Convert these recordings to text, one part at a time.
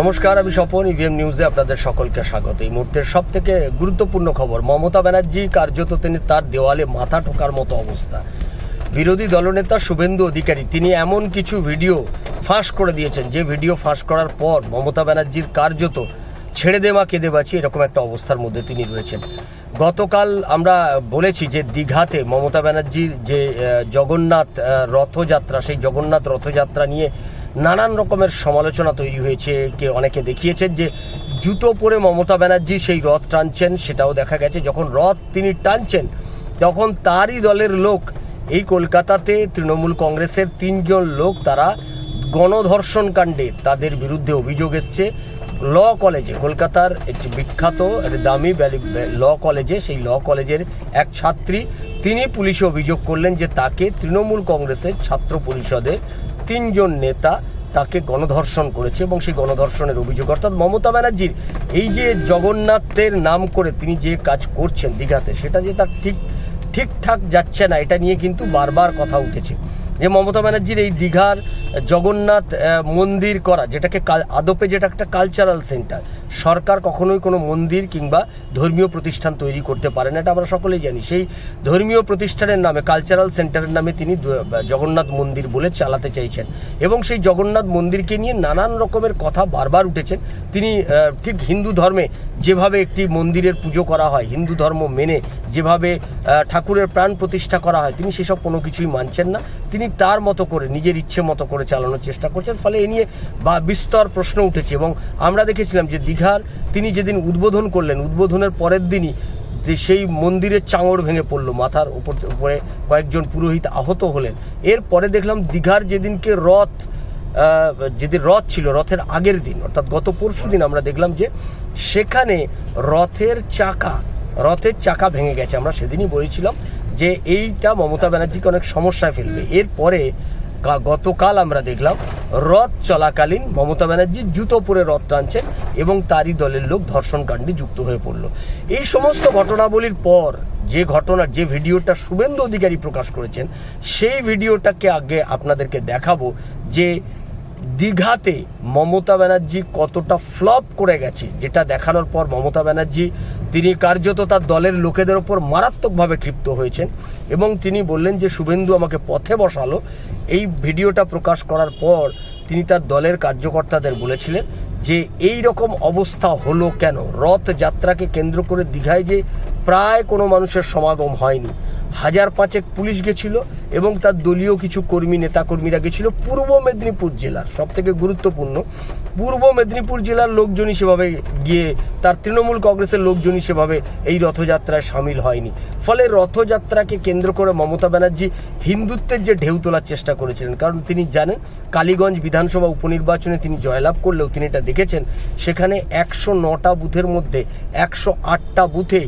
নমস্কার, আমি স্বপন ইভিএম নিউজে আপনাদের সকলকে স্বাগত। এই মুহূর্তের সব থেকে গুরুত্বপূর্ণ খবর, মমতা ব্যানার্জি কার্যত তিনি তার দেওয়ালে মাথা ঠোকার মতো অবস্থা। বিরোধী দলনেতা শুভেন্দু অধিকারী, তিনি এমন কিছু ভিডিও ফাঁস করে দিয়েছেন। যে ভিডিও ফাঁস করার পর মমতা ব্যানার্জির কার্যত ছেড়ে দেওয়া, কেঁদে বাঁচি এরকম একটা অবস্থার মধ্যে তিনি রয়েছেন। গতকাল আমরা বলেছি যে দীঘাতে মমতা ব্যানার্জির যে জগন্নাথ রথযাত্রা, সেই জগন্নাথ রথযাত্রা নিয়ে নানান রকমের সমালোচনা তৈরি হয়েছে, কে অনেকে দেখিয়েছেন যে জুতো পরে মমতা ব্যানার্জি সেই রথ টানছেন, সেটাও দেখা গেছে। যখন রথ তিনি টানছেন, তখন তারই দলের লোক এই কলকাতাতে তৃণমূল কংগ্রেসের তিনজন লোক, তারা গণধর্ষণ কাণ্ডে তাদের বিরুদ্ধে অভিযোগ এসছে। ল কলেজে, কলকাতার একটি বিখ্যাত দামি ল কলেজে, সেই ল কলেজের এক ছাত্রী, তিনি পুলিশে অভিযোগ করলেন যে তাকে তৃণমূল কংগ্রেসের ছাত্র পরিষদের তিনজন নেতা তাকে গণধর্ষণ করেছে এবং সেই গণধর্ষণের অভিযোগ, অর্থাৎ মমতা ব্যানার্জির এই যে জগন্নাথের নাম করে তিনি যে কাজ করছেন দীঘাতে, সেটা যে তার ঠিক, ঠিকঠাক যাচ্ছে না, এটা নিয়ে কিন্তু বারবার কথা উঠেছে। যে মমতা ব্যানার্জির এই দীঘার জগন্নাথ মন্দির করা, যেটাকে আদপে যেটা একটা কালচারাল সেন্টার সরকার কখনোই কোনো মন্দির কিংবা ধর্মীয় প্রতিষ্ঠান তৈরি করতে পারে না, এটা আমরা সকলেই জানি। সেই ধর্মীয় প্রতিষ্ঠানের নামে কালচারাল সেন্টারের নামে তিনি জগন্নাথ মন্দির বলে চালাতে চাইছেন। এবং সেই জগন্নাথ মন্দিরকে নিয়ে নানান রকমের কথা বারবার উঠেছেন। তিনি ঠিক হিন্দু ধর্মে যেভাবে একটি মন্দিরের পুজো করা হয়, হিন্দু ধর্ম মেনে যেভাবে ঠাকুরের প্রাণ প্রতিষ্ঠা করা হয়, তিনি সেসব কোনো কিছুই মানছেন না। তিনি তার মতো করে, নিজের ইচ্ছে মতো করে চালানোর চেষ্টা করছেন। ফলে এ নিয়ে বা বিস্তর প্রশ্ন উঠেছে এবং আমরা দেখেছিলাম যে দীঘার তিনি যেদিন উদ্বোধন করলেন, উদ্বোধনের পরের দিনই যে সেই মন্দিরের চাঙড় ভেঙে পড়ল, মাথার উপর উপরে কয়েকজন পুরোহিত আহত হলেন। এরপরে দেখলাম দীঘার যেদিনকে রথ যেদিন রথ ছিল, রথের আগের দিন, অর্থাৎ গত পরশু দিন আমরা দেখলাম যে সেখানে রথের চাকা রথের চাকা ভেঙে গেছে। আমরা সেদিনই বলেছিলাম যে এইটা মমতা ব্যানার্জিকে অনেক সমস্যায় ফেলবে। এরপরে গতকাল আমরা দেখলাম রথ চলাকালীন মমতা ব্যানার্জি জুতো পরে রথ টানছেন এবং তারই দলের লোক ধর্ষণকাণ্ডে যুক্ত হয়ে পড়ল। এই সমস্ত ঘটনাবলীর পর যে ঘটনার যে ভিডিওটা শুভেন্দু অধিকারী প্রকাশ করেছেন, সেই ভিডিওটাকে আগে আপনাদেরকে দেখাবো যে দীঘাতে মমতা ব্যানার্জি কতটা ফ্লপ করে গেছে, যেটা দেখানোর পর মমতা ব্যানার্জি তিনি কার্যত তার দলের লোকেদের ওপর মারাত্মকভাবে ক্ষিপ্ত হয়েছেন এবং তিনি বললেন যে, শুভেন্দু আমাকে পথে বসালো। এই ভিডিওটা প্রকাশ করার পর তিনি তার দলের কার্যকর্তাদের বলেছিলেন যে, এই রকম অবস্থা হলো কেন? রথযাত্রাকে কেন্দ্র করে দীঘায় যে প্রায় কোনো মানুষের সমাগম হয়নি। হাজার পাঁচেক পুলিশ গেছিল এবং তার দলীয় কিছু কর্মী, নেতাকর্মীরা গেছিল পূর্ব মেদিনীপুর জেলার সব থেকে গুরুত্বপূর্ণ, পূর্ব মেদিনীপুর জেলার লোকজনই সেভাবে গিয়ে, তার তৃণমূল কংগ্রেসের লোকজনই সেভাবে এই রথযাত্রায় সামিল হয়নি। ফলে রথযাত্রাকে কেন্দ্র করে মমতা ব্যানার্জি হিন্দুত্বের যে ঢেউ তোলার চেষ্টা করেছিলেন, কারণ তিনি জানেন কালীগঞ্জ বিধানসভা উপনির্বাচনে তিনি জয়লাভ করলেও তিনি এটা দেখেছেন, সেখানে একশো নটা বুথের মধ্যে একশো আটটা বুথে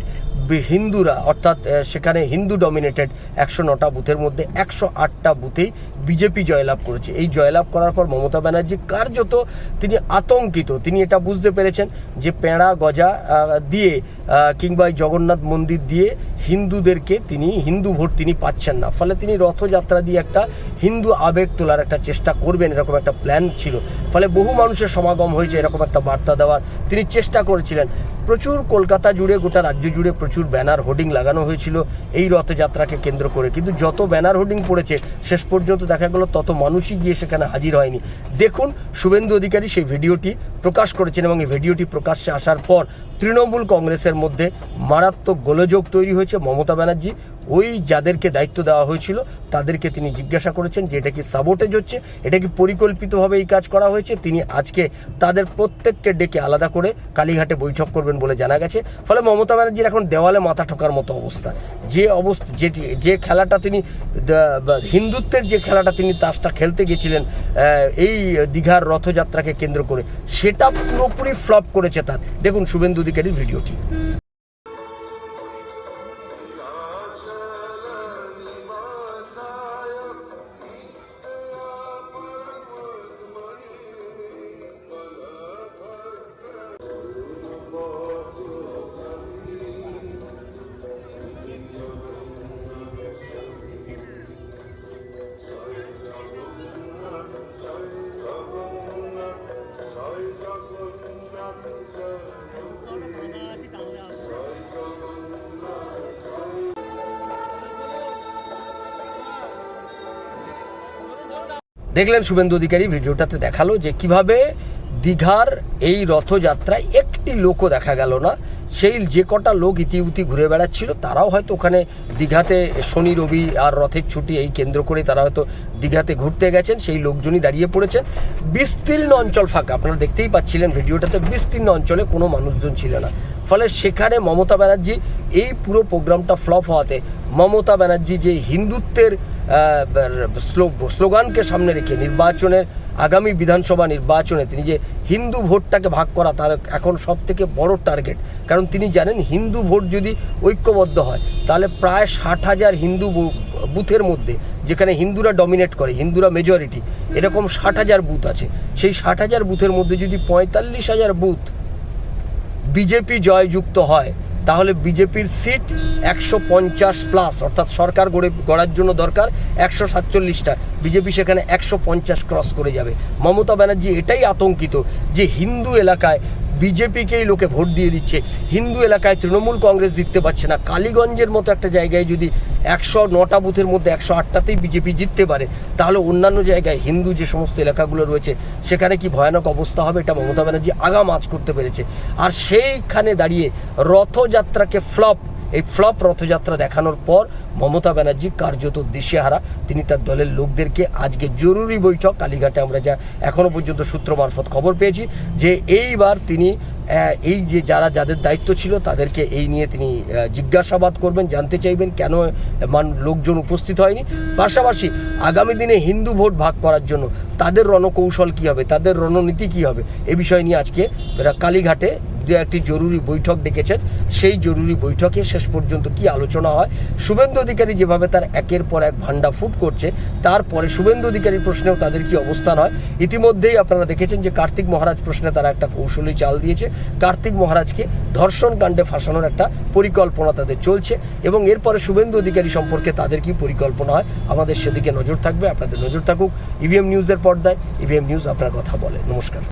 হিন্দুরা অর্থাৎ সেখানে হিন্দু ডমিনেটেড একশো নটা বুথের মধ্যে একশো আটটা বুথেই বিজেপি জয়লাভ করেছে। এই জয়লাভ করার পর মমতা ব্যানার্জি কার্যত তিনি আতঙ্কিত। তিনি এটা বুঝতে পেরেছেন যে পেঁড়া, গজা দিয়ে কিংবা জগন্নাথ মন্দির দিয়ে হিন্দুদেরকে তিনি, হিন্দু ভোট তিনি পাচ্ছেন না। ফলে তিনি রথযাত্রা দিয়ে একটা হিন্দু আবেগ তোলার একটা চেষ্টা করবেন, এরকম একটা প্ল্যান ছিল। ফলে বহু মানুষের সমাগম হয়েছে, এরকম একটা বার্তা দেওয়ার তিনি চেষ্টা করেছিলেন। প্রচুর কলকাতা জুড়ে, গোটা রাজ্য জুড়ে প্রচুর ব্যানার হোর্ডিং লাগানো হয়েছিল এই রথযাত্রাকে কেন্দ্র করে। কিন্তু যত ব্যানার হোর্ডিং পড়েছে, শেষ পর্যন্ত দেখা গেল তত মানুষই গিয়ে সেখানে হাজির হয়নি। দেখুন, শুভেন্দু অধিকারী সেই ভিডিওটি প্রকাশ করেছেন এবং এই ভিডিওটি প্রকাশ্যে আসার পর তৃণমূল কংগ্রেসের মধ্যে মারাত্মক গোলযোগ তৈরি হয়েছে মমতা ব্যানার্জি। ওই যাদেরকে দায়িত্ব দেওয়া হয়েছিল, তাদেরকে তিনি জিজ্ঞাসা করেছেন যে এটা কি সাবোটেজ হচ্ছে, এটা কি পরিকল্পিতভাবে এই কাজ করা হয়েছে? তিনি আজকে তাদের প্রত্যেককে ডেকে আলাদা করে কালীঘাটে বৈঠক করবেন বলে জানা গেছে। ফলে মমতা ব্যানার্জির এখন দেওয়ালে মাথা ঠোকার মতো অবস্থা। যে অবস্থা যেটি যে খেলাটা তিনি হিন্দুত্বের যে খেলাটা তিনি তাসটা খেলতে গেছিলেন এই দীঘার রথযাত্রাকে কেন্দ্র করে, সেটা পুরোপুরি ফ্লপ করেছে তার। দেখুন শুভেন্দু অধিকারীর ভিডিওটি দেখলেন শুভেন্দু অধিকারী, ভিডিওটাতে দেখাল যে কীভাবে দীঘার এই রথযাত্রায় একটি লোকও দেখা গেল না। সেই যে কটা লোক ইতিউতি ঘুরে বেড়াচ্ছিল, তারাও হয়তো ওখানে দীঘাতে শনি, রবি আর রথের ছুটি এই কেন্দ্র করে তারা হয়তো দীঘাতে ঘুরতে গেছেন, সেই লোকজনই দাঁড়িয়ে পড়েছেন। বিস্তীর্ণ অঞ্চল ফাঁকা, আপনারা দেখতেই পাচ্ছিলেন ভিডিওটাতে, বিস্তীর্ণ অঞ্চলে কোনো মানুষজন ছিল না। ফলে সেখানে মমতা ব্যানার্জি, এই পুরো প্রোগ্রামটা ফ্লপ হওয়াতে মমতা ব্যানার্জি যে হিন্দুত্বের স্লোগানকে সামনে রেখে নির্বাচনের, আগামী বিধানসভা নির্বাচনে তিনি যে হিন্দু ভোটটাকে ভাগ করা তার এখন সব থেকে বড় টার্গেট। কারণ তিনি জানেন হিন্দু ভোট যদি ঐক্যবদ্ধ হয়, তাহলে প্রায় ষাট হাজার হিন্দু বুথের মধ্যে, যেখানে হিন্দুরা ডমিনেট করে, হিন্দুরা মেজরিটি এরকম ষাট হাজার বুথ আছে। সেই ষাট হাজার বুথের মধ্যে যদি পঁয়তাল্লিশ হাজার বুথ বিজেপি জয়যুক্ত হয়, তাহলে বিজেপির সিট একশো পঞ্চাশ প্লাস অর্থাৎ সরকার গড়ে, গড়ার জন্য দরকার একশো সাতচল্লিশটা। বিজেপি সেখানে একশো পঞ্চাশ ক্রস করে যাবে। মমতা ব্যানার্জি এটাই আতঙ্কিত যে হিন্দু এলাকায় বিজেপিকেই লোকে ভোট দিয়ে দিচ্ছে। হিন্দু এলাকায় তৃণমূল কংগ্রেস জিততে পারছে না। কালীগঞ্জের মতো একটা জায়গায় যদি একশো নটা বুথের মধ্যে একশো আটটাতেই বিজেপি জিততে পারে, তাহলে অন্যান্য জায়গায় হিন্দু যে সমস্ত এলাকাগুলো রয়েছে, সেখানে কি ভয়ানক অবস্থা হবে? এটা মমতা ব্যানার্জি আগাম আজ করতে পেরেছে। আর সেইখানে দাঁড়িয়ে রথযাত্রাকে ফ্লপ এই ফ্লপ রথযাত্রা দেখানোর পর মমতা ব্যানার্জি কার্যত দিশেহারা। তিনি তার দলের লোকদেরকে আজকে জরুরি বৈঠক, কালীঘাটে আমরা যা এখনও পর্যন্ত সূত্র মারফত খবর পেয়েছি যে এইবার তিনি এই যে যারা যাদের দায়িত্ব ছিল তাদেরকে এই নিয়ে তিনি জিজ্ঞাসাবাদ করবেন, জানতে চাইবেন কেন মান লোকজন উপস্থিত হয়নি। পাশাপাশি আগামী দিনে হিন্দু ভোট ভাগ করার জন্য তাদের রণকৌশল কী হবে, তাদের রণনীতি কী হবে, এ বিষয় নিয়ে আজকে কালীঘাটে যে একটি জরুরি বৈঠক ডেকেছেন, সেই জরুরি বৈঠকে শেষ পর্যন্ত কি আলোচনা হয়? শুভেন্দু অধিকারী যেভাবে তার একের পর এক ভান্ডা ফুট করছে, তারপরে শুভেন্দু অধিকারী প্রশ্নেও তাদের কি অবস্থান হয়? ইতিমধ্যেই আপনারা দেখেছেন যে কার্তিক মহারাজ প্রশ্নে তারা একটা কৌশলী চাল দিয়েছে। কার্তিক মহারাজকে ধর্ষণ কাণ্ডে ফাঁসানোর একটা পরিকল্পনা তাদের চলছে এবং এরপরে শুভেন্দু অধিকারী সম্পর্কে তাদের কি পরিকল্পনা হয়? আমাদের সেদিকে নজর থাকবে, আপনাদের নজর থাকুক। ইভিএম নিউজের পর্দায় ইভিএম নিউজ আপনার কথা বলে। নমস্কার।